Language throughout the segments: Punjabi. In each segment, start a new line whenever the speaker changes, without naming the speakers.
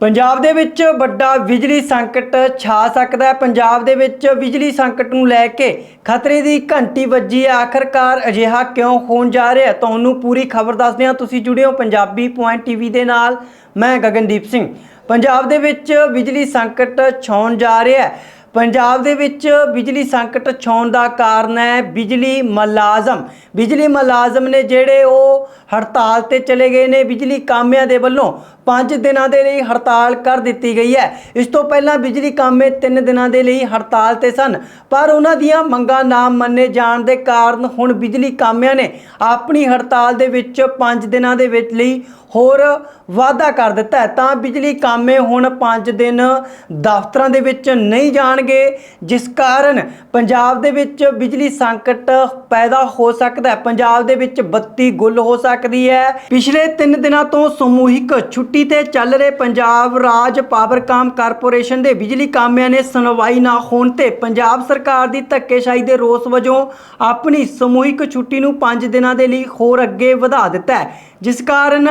ਪੰਜਾਬ ਦੇ ਵਿੱਚ ਵੱਡਾ ਬਿਜਲੀ ਸੰਕਟ ਛਾ ਸਕਦਾ ਹੈ। ਪੰਜਾਬ ਦੇ ਵਿੱਚ ਬਿਜਲੀ ਸੰਕਟ ਨੂੰ ਲੈ ਕੇ ਖਤਰੇ ਦੀ ਘੰਟੀ ਵੱਜੀ ਹੈ। ਆਖਰਕਾਰ ਅਜਿਹਾ ਕਿਉਂ ਹੋਣ ਜਾ ਰਿਹਾ ਤੁਹਾਨੂੰ ਪੂਰੀ ਖਬਰ ਦੱਸਦੇ ਹਾਂ। ਤੁਸੀਂ ਜੁੜੇ ਹੋ ਪੰਜਾਬੀ ਪੁਆਇੰਟ ਟੀਵੀ ਦੇ ਨਾਲ। ਮੈਂ ਗਗਨਦੀਪ ਸਿੰਘ। ਪੰਜਾਬ ਦੇ ਵਿੱਚ ਬਿਜਲੀ ਸੰਕਟ ਛਾਉਣ ਜਾ ਰਿਹਾ ਹੈ। ਪੰਜਾਬ ਦੇ ਵਿੱਚ ਬਿਜਲੀ ਸੰਕਟ ਛਾਉਣ ਦਾ ਕਾਰਨ ਹੈ ਬਿਜਲੀ ਮੁਲਾਜ਼ਮ। ਬਿਜਲੀ ਮੁਲਾਜ਼ਮ ਨੇ ਜਿਹੜੇ ਉਹ ਹੜਤਾਲ ਤੇ ਚਲੇ ਗਏ ਨੇ, ਬਿਜਲੀ ਕਾਮਿਆਂ ਦੇ ਵੱਲੋਂ 5 ਦਿਨਾਂ ਦੇ ਲਈ ਹੜਤਾਲ ਕਰ ਦਿੱਤੀ ਗਈ ਹੈ। ਇਸ ਤੋਂ ਪਹਿਲਾਂ ਬਿਜਲੀ ਕਾਮੇ 3 ਦਿਨਾਂ ਦੇ ਲਈ ਹੜਤਾਲ ਤੇ ਸਨ, ਪਰ ਉਹਨਾਂ ਦੀਆਂ ਮੰਗਾਂ ਨਾ ਮੰਨੇ ਜਾਣ ਦੇ ਕਾਰਨ ਹੁਣ ਬਿਜਲੀ ਕਾਮਿਆਂ ਨੇ ਆਪਣੀ ਹੜਤਾਲ ਦੇ ਵਿੱਚ 5 ਦਿਨਾਂ ਦੇ ਵਿੱਚ ਲਈ ਹੋਰ ਵਾਅਦਾ ਕਰ ਦਿੱਤਾ ਤਾਂ ਬਿਜਲੀ ਕਾਮੇ ਹੁਣ 5 ਦਿਨ ਦਫ਼ਤਰਾਂ ਦੇ ਵਿੱਚ ਨਹੀਂ ਜਾਣ ਜਾਣਗੇ ਜਿਸ ਕਾਰਨ ਪੰਜਾਬ ਦੇ ਵਿੱਚ ਬਿਜਲੀ ਸੰਕਟ ਪੈਦਾ ਹੋ ਸਕਦਾ ਹੈ। ਪੰਜਾਬ ਦੇ ਵਿੱਚ ਬੱਤੀ ਗੁੱਲ ਹੋ ਸਕਦੀ ਹੈ। ਪਿਛਲੇ 3 ਦਿਨਾਂ ਤੋਂ ਸਮੂਹਿਕ ਛੁੱਟੀ ਤੇ ਚੱਲ ਰਹੇ ਪੰਜਾਬ ਰਾਜ ਪਾਵਰਕਾਮ ਕਾਰਪੋਰੇਸ਼ਨ ਦੇ ਬਿਜਲੀ ਕਾਮਿਆਂ ਨੇ ਸੁਣਵਾਈ ਨਾ ਹੋਣ ਤੇ ਪੰਜਾਬ ਸਰਕਾਰ ਦੀ ਧੱਕੇਸ਼ਾਹੀ ਦੇ ਰੋਸ ਵਜੋਂ ਆਪਣੀ ਸਮੂਹਿਕ ਛੁੱਟੀ ਨੂੰ 5 ਦਿਨਾਂ ਦੇ ਲਈ ਹੋਰ ਅੱਗੇ ਵਧਾ ਦਿੱਤਾ ਹੈ। ਜਿਸ ਕਾਰਨ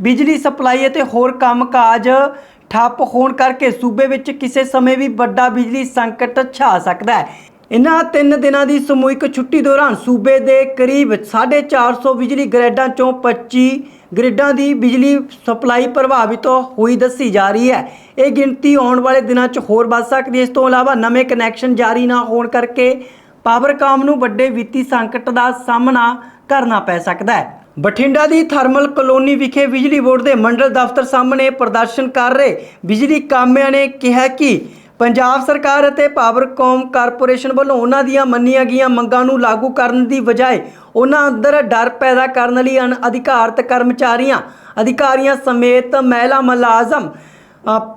ਬਿਜਲੀ ਸਪਲਾਈ ਅਤੇ ਹੋਰ ਕੰਮਕਾਜ ਠੱਪ ਹੋਣ ਕਰਕੇ ਸੂਬੇ ਵਿੱਚ ਕਿਸੇ ਸਮੇਂ ਵੀ ਵੱਡਾ ਬਿਜਲੀ ਸੰਕਟ ਛਾ ਸਕਦਾ ਹੈ। ਇਨ੍ਹਾਂ ਤਿੰਨ ਦਿਨਾਂ ਦੀ ਸਮੂਹਿਕ ਛੁੱਟੀ ਦੌਰਾਨ ਸੂਬੇ ਦੇ ਕਰੀਬ 450 ਬਿਜਲੀ ਗ੍ਰਿਡਾਂ ਚੋਂ 25 ਗ੍ਰਿਡਾਂ ਦੀ ਬਿਜਲੀ ਸਪਲਾਈ ਪ੍ਰਭਾਵਿਤ ਹੋਈ ਦੱਸੀ ਜਾ ਰਹੀ ਹੈ। ਇਹ ਗਿਣਤੀ ਆਉਣ ਵਾਲੇ ਦਿਨਾਂ 'ਚ ਹੋਰ ਵੱਧ ਸਕਦੀ ਹੈ। ਇਸ ਤੋਂ ਇਲਾਵਾ ਨਵੇਂ ਕਨੈਕਸ਼ਨ ਜਾਰੀ ਨਾ ਹੋਣ ਕਰਕੇ ਪਾਵਰਕਾਮ ਨੂੰ ਵੱਡੇ ਵਿੱਤੀ ਸੰਕਟ ਦਾ ਸਾਹਮਣਾ ਕਰਨਾ ਪੈ ਸਕਦਾ ਹੈ। ਬਠਿੰਡਾ ਦੀ ਥਰਮਲ ਕਲੋਨੀ ਵਿਖੇ ਬਿਜਲੀ ਬੋਰਡ ਦੇ ਮੰਡਲ ਦਫ਼ਤਰ ਸਾਹਮਣੇ ਪ੍ਰਦਰਸ਼ਨ ਕਰ ਰਹੇ ਬਿਜਲੀ ਕਾਮਿਆਂ ਨੇ ਕਿਹਾ ਕਿ ਪੰਜਾਬ ਸਰਕਾਰ ਅਤੇ ਪਾਵਰਕੌਮ ਕਾਰਪੋਰੇਸ਼ਨ ਵੱਲੋਂ ਉਹਨਾਂ ਦੀਆਂ ਮੰਨੀਆਂ ਗਈਆਂ ਮੰਗਾਂ ਨੂੰ ਲਾਗੂ ਕਰਨ ਦੀ ਬਜਾਏ ਉਹਨਾਂ ਅੰਦਰ ਡਰ ਪੈਦਾ ਕਰਨ ਲਈ ਅਣਅਧਿਕਾਰਤ ਕਰਮਚਾਰੀਆਂ, ਅਧਿਕਾਰੀਆਂ ਸਮੇਤ ਮਹਿਲਾ ਮੁਲਾਜ਼ਮ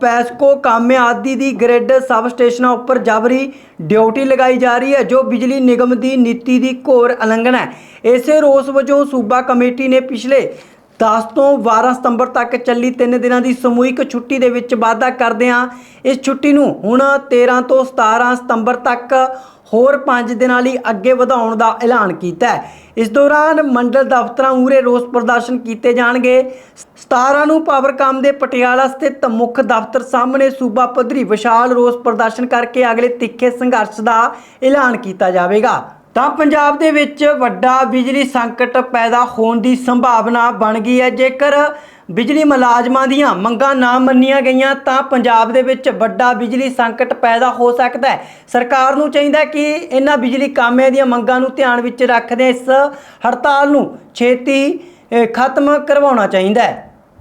ਪੈਸਕੋ ਕਾਮੇ ਆਦਿ ਦੀ ਗ੍ਰਿਡ ਸਬ ਸਟੇਸ਼ਨਾਂ ਉੱਪਰ ਜਬਰੀ ਡਿਊਟੀ ਲਗਾਈ ਜਾ ਰਹੀ ਹੈ, ਜੋ ਬਿਜਲੀ ਨਿਗਮ ਦੀ ਨੀਤੀ ਦੀ ਘੋਰ ਉਲੰਘਣਾ ਹੈ। ਇਸੇ ਰੋਸ ਵਜੋਂ ਸੂਬਾ ਕਮੇਟੀ ਨੇ ਪਿਛਲੇ 10 ਤੋਂ 12 ਸਤੰਬਰ ਤੱਕ ਚੱਲੀ 3 ਦਿਨਾਂ ਦੀ ਸਮੂਹਿਕ ਛੁੱਟੀ ਦੇ ਵਿੱਚ ਵਾਅਦਾ ਕਰਦਿਆਂ ਇਸ ਛੁੱਟੀ ਨੂੰ ਹੁਣ 13 ਤੋਂ 17 ਸਤੰਬਰ ਤੱਕ ਹੋਰ 5 ਦਿਨਾਂ ਲਈ ਅੱਗੇ ਵਧਾਉਣ ਦਾ ਐਲਾਨ ਕੀਤਾ ਹੈ। ਇਸ ਦੌਰਾਨ ਮੰਡਲ ਦਫ਼ਤਰਾਂ ਉਰੇ ਰੋਸ ਪ੍ਰਦਰਸ਼ਨ ਕੀਤੇ ਜਾਣਗੇ। 17 ਨੂੰ ਪਾਵਰਕਾਮ ਦੇ ਪਟਿਆਲਾ ਸਥਿਤ ਮੁੱਖ ਦਫ਼ਤਰ ਸਾਹਮਣੇ ਸੂਬਾ ਪੱਧਰੀ ਵਿਸ਼ਾਲ ਰੋਸ ਪ੍ਰਦਰਸ਼ਨ ਕਰਕੇ ਅਗਲੇ ਤਿੱਖੇ ਸੰਘਰਸ਼ ਦਾ ਐਲਾਨ ਕੀਤਾ ਜਾਵੇਗਾ। ਤਾਂ ਪੰਜਾਬ ਦੇ ਵਿੱਚ ਵੱਡਾ ਬਿਜਲੀ ਸੰਕਟ ਪੈਦਾ ਹੋਣ ਦੀ ਸੰਭਾਵਨਾ ਬਣ ਗਈ ਹੈ। ਜੇਕਰ ਬਿਜਲੀ ਮੁਲਾਜ਼ਮਾਂ ਦੀਆਂ ਮੰਗਾਂ ਨਾ ਮੰਨੀਆਂ ਗਈਆਂ, ਤਾਂ ਪੰਜਾਬ ਦੇ ਵਿੱਚ ਵੱਡਾ ਬਿਜਲੀ ਸੰਕਟ ਪੈਦਾ ਹੋ ਸਕਦਾ ਹੈ। ਸਰਕਾਰ ਨੂੰ ਚਾਹੀਦਾ ਕਿ ਇਹਨਾਂ ਬਿਜਲੀ ਕਾਮਿਆਂ ਦੀਆਂ ਮੰਗਾਂ ਨੂੰ ਧਿਆਨ ਵਿੱਚ ਰੱਖਦੇ ਇਸ ਹੜਤਾਲ ਨੂੰ ਛੇਤੀ ਖਤਮ ਕਰਵਾਉਣਾ ਚਾਹੀਦਾ ਹੈ।